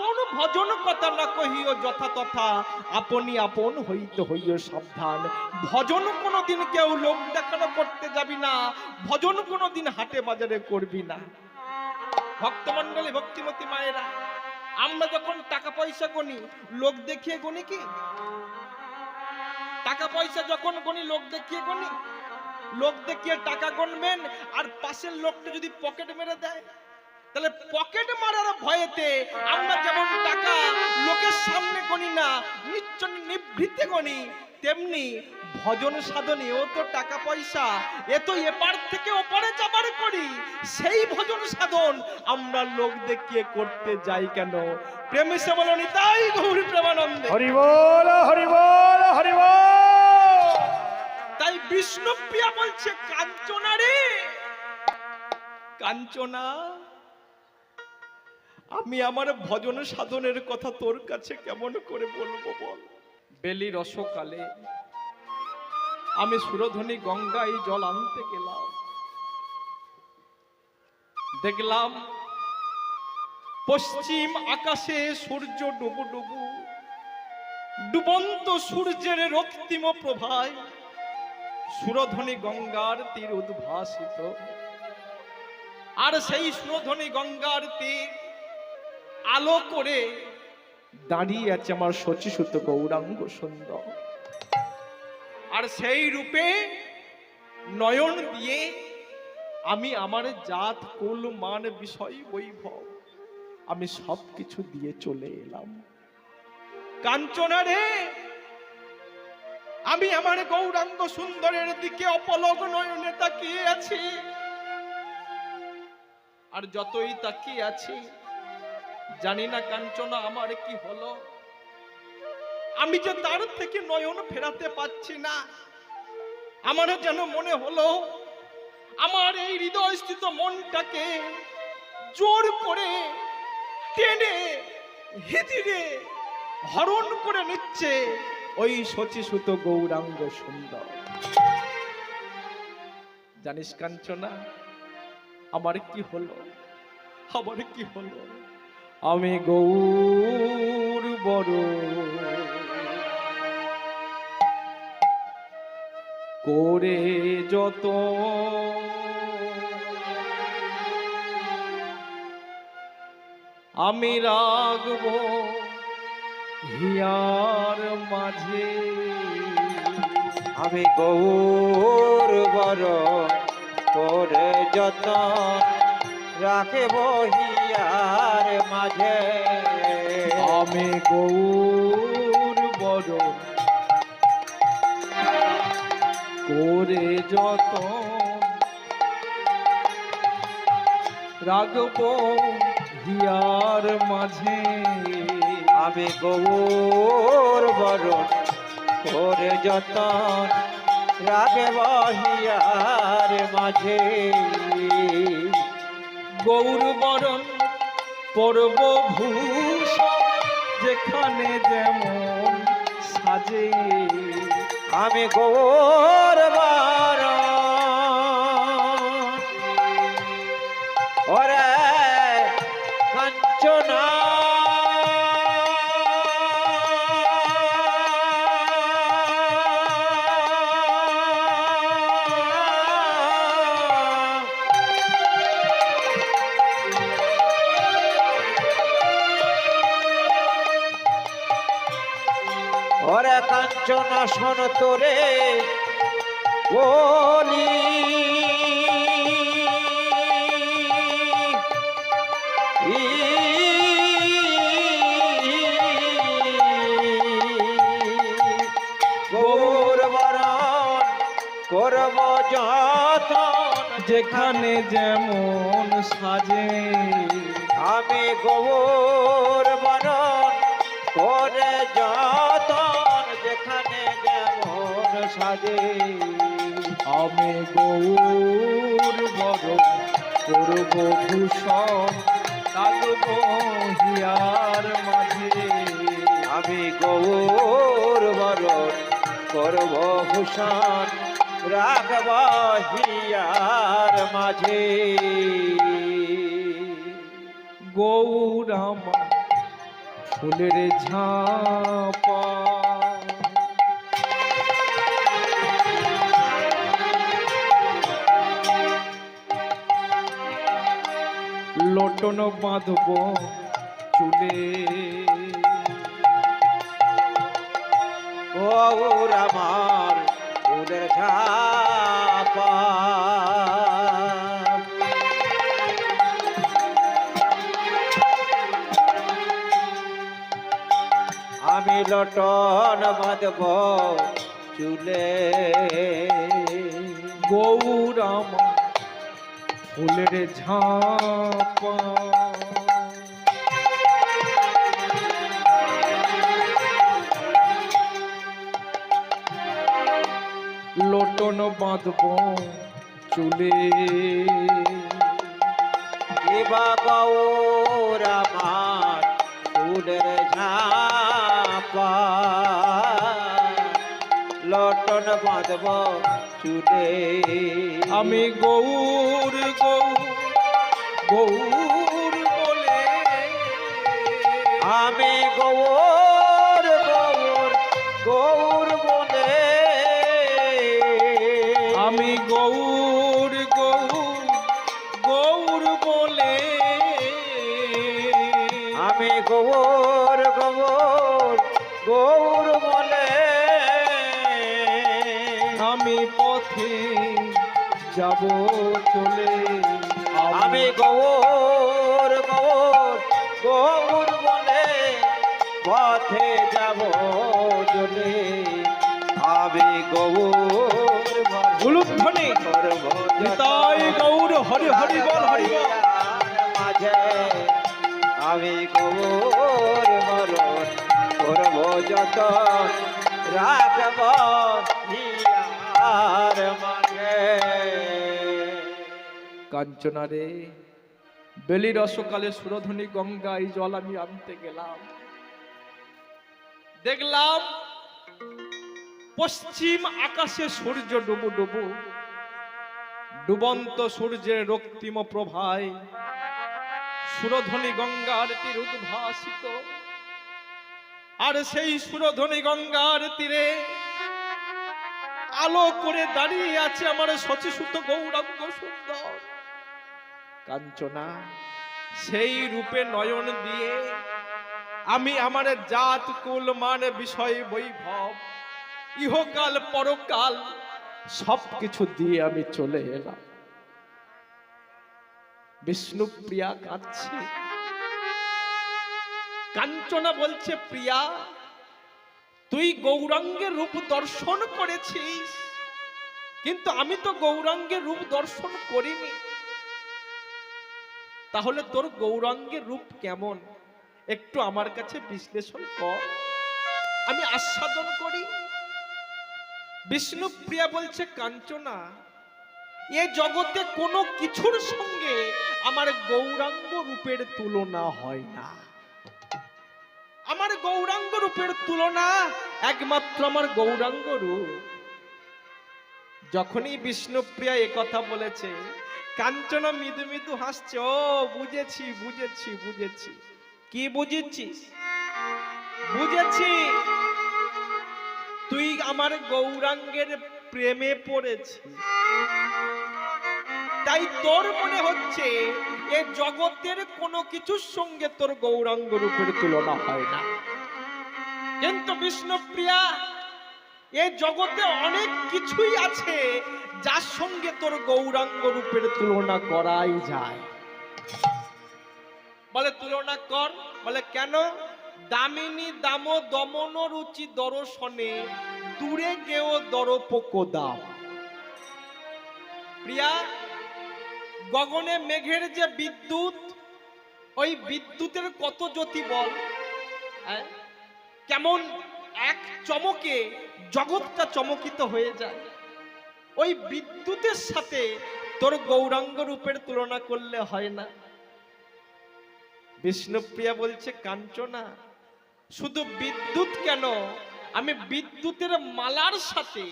আপন ভজন কথা না কহিও যথা তথা, আপনি আপন হইতে হইও সাবধান। ভজন কোনোদিন কেউ লোক দেখানো করতে যাবি না, ভজন কোনোদিন হাটে বাজারে করবি না। ভক্তমন্ডলী ভক্তিমতী মায়েরা, আমরা যখন টাকা পয়সা গনি, লোক দেখিয়ে গনি কি? টাকা পয়সা যখন গনি, লোক দেখিয়ে গনি? লোক দেখিয়ে টাকা গণবেন, আর পাশের লোকটা যদি পকেট মেরে দেয়? তাহলে পকেট মারার ভয়েতে আমরা যেমন টাকা লোকের সামনে গনি না নিশ্চয় নিভৃতে গনি তেমনি ভজন সাধনেও তো টাকা পয়সা এ তো এপার থেকে ওপারে যাবার করি। সেই ভজন সাধন আমরা লোক দেখিয়ে করতে যাই কেন? প্রেমে সে বলনি তাই গৌরী প্রেমানন্দে। হরি বল হরি বল হরি বল। তাই বিষ্ণু প্রিয়া বলছে কাঞ্চনা রে কাঞ্চনা আমি আমার ভজন সাধনের কথা তোর কাছে কেমন করে বলব বল? বেলি রসকালে, আমি সুরধ্বনি গঙ্গায় জল আনতে গেলাম। দেখলাম পশ্চিম আকাশে সূর্য ডুবু ডুবু, ডুবন্ত সূর্যের রক্তিম প্রভায় সুরধ্বনি গঙ্গার তীর উদ্ভাসিত। আর সেই সুরধ্বনি গঙ্গার তীর আলো করে দাঁড়িয়ে আছে আমার শচীসুত গৌরাঙ্গ সুন্দর। আর সেই রূপে নয়ন দিয়ে আমি আমার জাত, কুল, মান, বিষয়, বৈভব, আমি সব কিছু দিয়ে চলে এলাম। কাঞ্চনা রে, আমি আমার গৌরাঙ্গ সুন্দরের দিকে অপলক নয়নে তাকিয়ে আছি। আর যতই তাকিয়ে আছি জানি না কাঞ্চনা আমার কি হলো। আমি যে তার থেকে নয়ন ফেরাতে পাচ্ছি না, আমারও যেন মনে হলো, আমার এই হৃদয়স্থিত মনটাকে জোর করে টেনে হিদিরে হরণ করে নিচ্ছে ওই শচীসুত গৌরাঙ্গ সুন্দর। জানিস কাঞ্চনা, আমার কি হলো? আমার কি হলো? আমি গৌর বড়। করে যত আমি রাখব হিয়ার মাঝে। আমি গৌর বড়, করে যত রাখে বহিয়ার মাঝে। আমি গৌর বড়। করে যত রাগব হিয়ার মাঝে। আমি গৌর বর করে যত রাখে বহিয়ার মাঝে। গৌর বরণ পর্ব যেখানে যেমন সাজে। আমি গৌর শোন তোরে বলি যেখানে যেমন সাজে। আমি গৌর বরণ করে যেমন সাজে। আমি গৌর বড়, করব ভূষণ কাগব হিয়ার মাঝে। আমি গৌর বরণ করব ভূষণ, রাখব হিয়ার মাঝে। গৌরামা ফুলের ঝাপা। লটন বাঁধব চুলে। গৌর আমার ঝাপা। আমি লটন বাঁধব চুলে। গৌরাম ফুলের ঝাপা। লটন বাঁধব চুলে। এবা গৌর আমার ফুলের ঝাপা। লটন বাঁধব চুলে আমি গৌর গৌর গৌর বলে। আমি গৌর আমি পথে যাব চলে আমি গৌর গৌর গৌর বলে পথে যাব চলে আমি গৌর গুলুধ্বনি নিতাই গৌর হরি হরি বল হরি বল। মাঝে আমি গৌর মরণ করব যত রাখব। হিয়ার মাঝে কাঞ্চনা রে বেলি রসকালে সুরধনী গঙ্গায় জল আমি আনতে গেলাম। দেখলাম পশ্চিম আকাশে সূর্য ডুবু ডুবু, ডুবন্ত সূর্যের রক্তিম প্রভায় সুরধনী গঙ্গার তীর উদ্ভাসিত। আর সেই সুরধনী গঙ্গার তীরে আলো করে দাঁড়িয়ে আছে আমার শচীসুত গৌরাঙ্গ সুন্দর। কাঞ্চনা, সেই রূপে নয়ন দিয়ে আমি আমার জাত, কুল, মান, বিষয়, বৈভব, ইহকাল, পরকাল সব কিছু দিয়ে আমি চলে এলাম। বিষ্ণু প্রিয়া কাঁদছে। কাঞ্চনা বলছে, প্রিয়া তুই গৌরাঙ্গের রূপ দর্শন করেছিস। কিন্তু আমি তো গৌরাঙ্গের রূপ দর্শন করিনি। তাহলে তোর গৌরাঙ্গের রূপ কেমন? একটু আমার কাছে বিশ্লেষণ কর। আমি আস্বাদন করি। বিষ্ণুপ্রিয়া বলছে, কাঞ্চনা, এ জগতে কোনো কিছুর সঙ্গে আমার গৌরাঙ্গ রূপের তুলনা হয় না। আমার গৌরাঙ্গ রূপের তুলনা একমাত্র আমার গৌরাঙ্গ রূপ। যখনই বিষ্ণুপ্রিয়া কথা বলেছে, কাঞ্চনা মৃদু মৃদু হাসছে, ও, বুঝেছি বুঝেছি বুঝেছি। কি বুঝেছিস? বুঝেছি, তুই আমার গৌরাঙ্গের প্রেমে পড়েছিস। তাই তোর মনে হচ্ছে এ জগতের কোনো কিছুর সঙ্গে তোর গৌরাঙ্গ রূপের তুলনা হয় না। কিন্তু বিষ্ণুপ্রিয়া, এ জগতে অনেক কিছুই আছে যার সঙ্গে তোর গৌরাঙ্গ রূপের তুলনা করাই যায়। বলে তুলনা কর, বলে কেন? দামিনী দাম দমন রুচি দর্শনে, দূরে গেও দরপোক দাম। প্রিয়া গগনে মেঘের যে বিদ্যুৎ, ওই বিদ্যুতের কত জ্যোতি বল? হ্যাঁ? কেমন এক চমকে জগৎটা চমকিত হয়ে যায়। ওই বিদ্যুতের সাথে তোর গৌরাঙ্গ রূপের তুলনা করলে হয় না। বিষ্ণুপ্রিয়া বলছে, কাঞ্চনা, শুধু বিদ্যুৎ কেন? আমি বিদ্যুতের মালার সাথে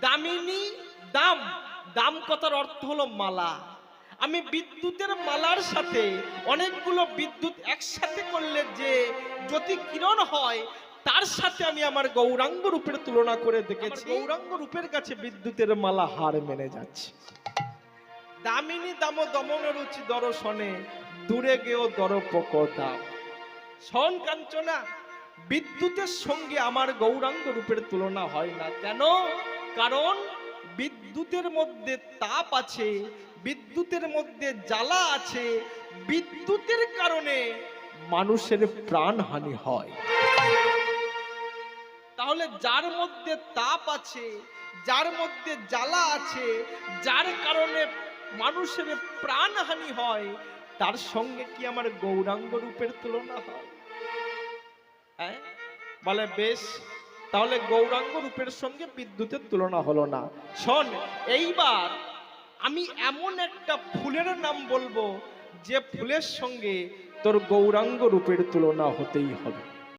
দামিনী দাম। দাম কথার অর্থ হলো মালা। আমি বিদ্যুতের মালার সাথে অনেকগুলো বিদ্যুৎ একসাথে করলে যে জ্যোতি কিরণ হয় তার সাথে আমি আমার গৌরাঙ্গ রূপের তুলনা করে দেখেছি। গৌরাঙ্গ রূপের কাছে বিদ্যুতের মালা হার মেনে যাচ্ছে। দামিনী দাম দমন রুচি দর্শনে দূরে গেও দরপক দাম শোন কাঞ্চনা বিদ্যুতের সঙ্গে আমার গৌরাঙ্গ রূপের তুলনা হয় না। কেন? কারণ বিদ্যুতের মধ্যে তাপ আছে, বিদ্যুতের মধ্যে জ্বালা আছে, বিদ্যুতের কারণে মানুষের প্রাণহানি হয়। তাহলে যার মধ্যে তাপ আছে, যার মধ্যে জ্বালা আছে, যার কারণে মানুষের প্রাণহানি হয়, তার সঙ্গে কি আমার গৌরাঙ্গ রূপের তুলনা হয়? হ্যাঁ? বলে, বেশ তাহলে গৌরাঙ্গ রূপের সঙ্গে বিদ্যুতের তুলনা হলো না। শোন, এইবার আমি এমন একটা ফুলের নাম বলব যে ফুলের সঙ্গে তোর গৌরাঙ্গ রূপের তুলনা হতেই হবে।